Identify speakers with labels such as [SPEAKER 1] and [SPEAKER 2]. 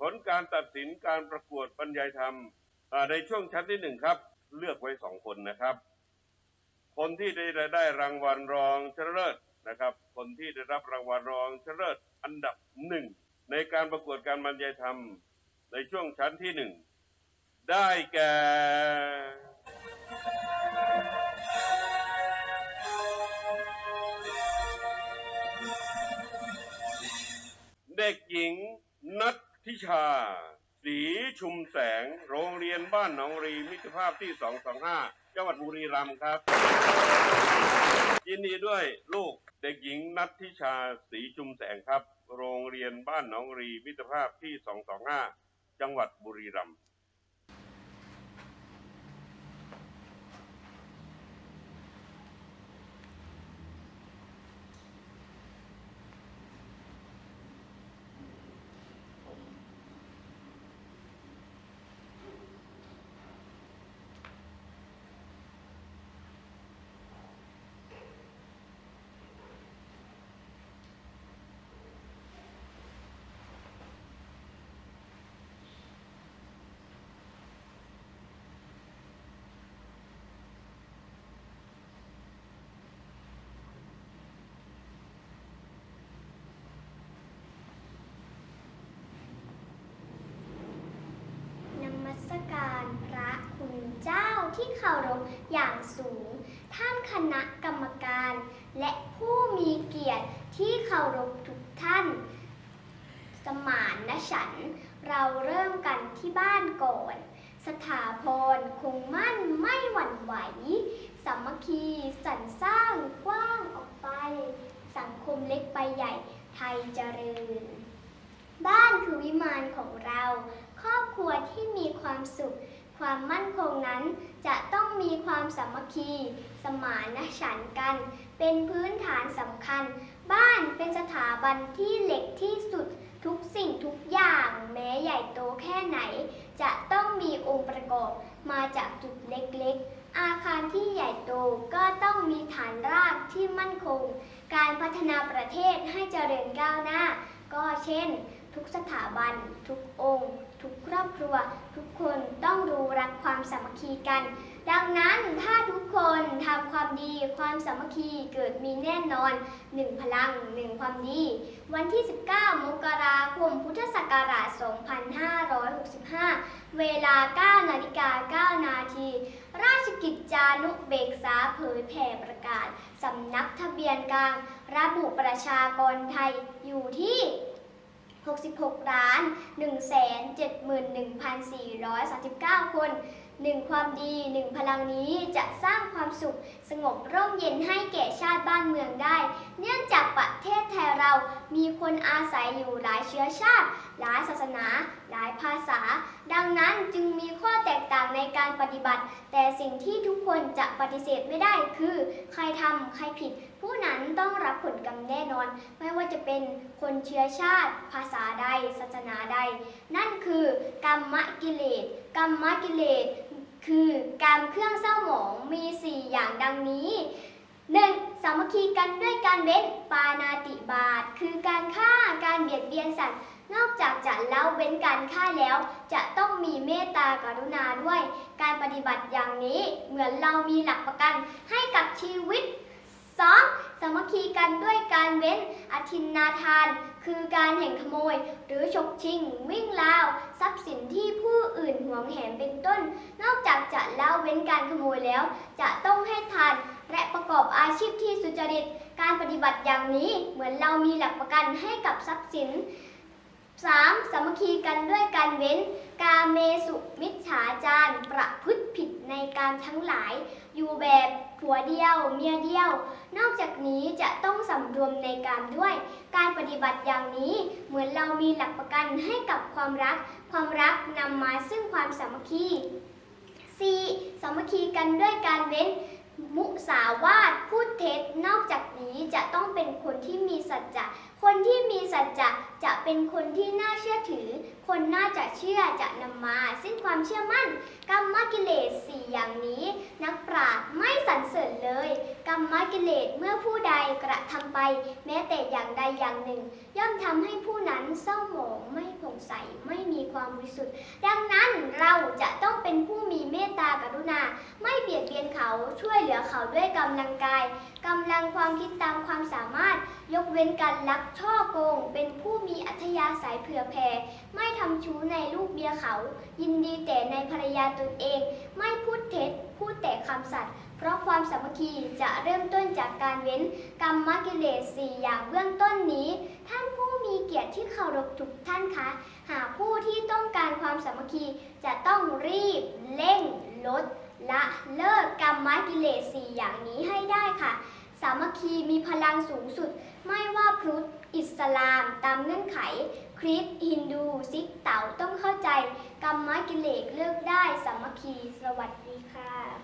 [SPEAKER 1] ผลการตัดสินการประกวดบรรยายธรรมในช่วงชั้นที่หนึ่งครับ เลือกไว้สองคนนะครับ คนที่ได้ได้รางวัลรองชนะเลิศนะครับ คนที่ได้รับรางวัลรองชนะเลิศอันดับหนึ่งในการประกวดการบรรยายธรรม ในช่วงชั้นที่หนึ่งได้แก่เด็กหญิง ชา สีชุมแสง โรงเรียนบ้านหนองรีมิตรภาพที่ 225 จังหวัดบุรีรัมย์ครับ ยินดีด้วยลูกเด็กหญิงนัทธิชา สีชุมแสงครับ โรงเรียนบ้านหนองรีมิตรภาพที่ 225 จังหวัดบุรีรัมย์
[SPEAKER 2] นมัส การพระคุณเจ้าที่เคารพอย่างสูง ท่านคณะกรรมการ และผู้มีเกียรติที่เคารพทุกท่าน สมานนะฉัน เราเริ่มกันที่บ้านก่อน สถาพรคงมั่นไม่หวั่นไหว สามัคคีสรรสร้างกว้างออกไป สังคมเล็กไปใหญ่ไทยเจริญ บ้านคือวิมานของเรา ครอบครัวที่มี ความสุข ความมั่นคงนั้น จะต้องมีความสามัคคี สมานฉันท์กัน เป็นพื้นฐานสำคัญ บ้านเป็นสถาบันที่เหล็กที่สุดทุกสิ่งทุกอย่างแม้ใหญ่โตแค่ไหน จะต้องมีองค์ประกอบมาจากจุดเล็กๆ อาคารที่ใหญ่โตก็ต้องมีฐานรากที่มั่นคง การพัฒนาประเทศให้เจริญก้าวหน้า ก็เช่น ทุกสถาบัน ทุกองค์ ทุกครอบครัว ทุกคนต้องรู้รักความสามัคคีกัน ดังนั้นถ้าทุกคนทำความดีความสามัคคีเกิดมีแน่นอนหนึ่งพลังหนึ่งความดี วันที่ 19 มกราคมพุทธศักราช 2565 เวลา 9 นาฬิกา 9 นาที ราชกิจจานุเบกษาเผยแผ่ประกาศสำนักทะเบียนกลาง ระบุประชากรไทยอยู่ที่ 66 ล้าน 171,439 คน หนึ่งความดีหนึ่งพลังนี้จะสร้างความสุขสงบร่มเย็นให้แก่ชาติบ้านเมืองได้ เนื่องจากประเทศไทยเรามีคนอาศัยอยู่หลายเชื้อชาติ หลายศาสนา หลายภาษา ดังนั้นจึงมีข้อแตก การปฏิบัติ แต่สิ่งที่ทุกคนจะปฏิเสธไม่ได้คือ ใครทำใครผิด ผู้นั้นต้องรับผลกรรมแน่นอน ไม่ว่าจะเป็นคนเชื้อชาติ ภาษาใด ศาสนาใด นั่นคือกรรมกิเลสกรรมกิเลสคือการเครื่องเศร้าหมองมี 4 อย่างดังนี้ 1. สามัคคีกันด้วยการเว้นปานาติบาตคือการฆ่าการเบียดเบียนสัตว์ นอกจากจะละเว้นการฆ่าแล้ว จะต้องมีเมตตากรุณาด้วย การปฏิบัติอย่างนี้เหมือนเรามีหลักประกันให้กับชีวิต 2. สามัคคีกันด้วยการเว้นอธินนาทาน คือการแห่งขโมย หรือฉกชิง วิ่งราว ทรัพย์สินที่ผู้อื่นหวงแหนเป็นต้น นอกจากจะละเว้นการขโมยแล้ว จะต้องให้ทาน และประกอบอาชีพที่สุจริต การปฏิบัติอย่างนี้เหมือนเรามีหลักประกันให้กับทรัพย์สิน 3. สามัคคีกันด้วยการเว้น กาเมสุมิจฉาจารประพฤติผิดในการทั้งหลาย อยู่แบบผัวเดียว เมียเดียว นอกจากนี้จะต้องสำรวมในการด้วย การปฏิบัติอย่างนี้เหมือนเรามีหลักประกันให้กับความรัก ความรักนำมาซึ่งความสามัคคี 4. สามัคคีกันด้วยการเว้น มุสาวาทพูดเท็จนอกจากนี้จะต้องเป็นคนที่มีสัจจะ คนที่มีสัจจะจะเป็นคนที่น่าเชื่อถือ คนน่าจะเชื่อจะนำมา ซึ่งความเชื่อมั่นกรรมกิเลสสี่อย่างนี้ นักปราชญ์ไม่สรรเสริญเลย กรรมกิเลสเมื่อผู้ใดกระทำไป แม้แต่อย่างใดอย่างหนึ่ง ย่อมทำให้ผู้นั้นเศร้าหมองไม่ผ่องใสไม่มีความบริสุทธิ์ ดังนั้นเราจะต้องเป็นผู้มีเมตตากรุณา ไม่เบียดเบียนเขาช่วยเหลือเขาด้วยกำลังกายกำลังความคิดตามความสามารถ ยกเว้นการลักช่อโกง เป็นผู้มีอัธยาศัยเผื่อแผ่ไม่ทำชู้ในลูกเมียเขา ยินดีแต่ในภรรยาตนเอง ไม่พูดเท็จ พูดแต่คำสัตย์เพราะความสามัคคีจะเริ่มต้นจากการเว้นกรรมกิเลสสี่อย่างเบื้องต้นนี้ ท่านผู้มีเกียรติที่เคารพทุกท่านคะ หากผู้ที่ต้องการความสามัคคีจะต้องรีบ เร่ง ลด ละเลิกกรรมกิเลสสี่อย่างนี้ให้ได้ค่ะ สามัคคีมีพลังสูงสุด ไม่ว่าพุทธ สลาม ตามเงื่อนไข คริสต์ฮินดู ซิกเต๋าต้องเข้าใจ กรรมกิเลสเลือกได้สามัคคี สวัสดีค่ะ